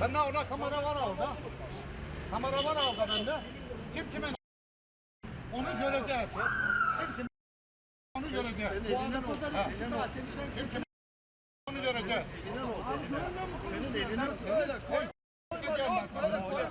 Ben de orada kamera var orada. Kamera var orada bende. Kim kime onu göreceğiz. Kim kim onu göreceğiz. Bu adam pazar için çıktı. Senin Kim kim onu göreceğiz. Senin eline Öyle koy. Gideceğim ben sana.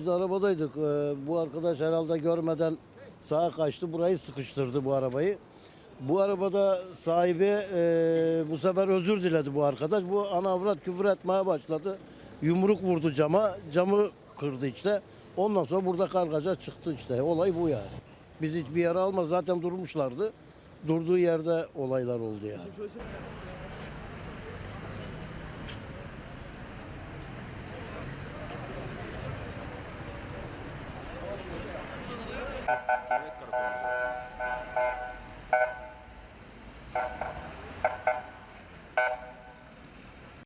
Biz arabadaydık. Ee, Bu arkadaş herhalde görmeden sağa kaçtı. Burayı sıkıştırdı bu arabayı. Bu arabada sahibi e, bu sefer özür diledi bu arkadaş. Bu ana avrat küfür etmeye başladı. Yumruk vurdu cama. Camı kırdı işte. Ondan sonra burada kargaca çıktı işte. Olay bu yani. Biz hiçbir yere almaz. Zaten durmuşlardı. Durduğu yerde olaylar oldu yani. Виктор Кондор.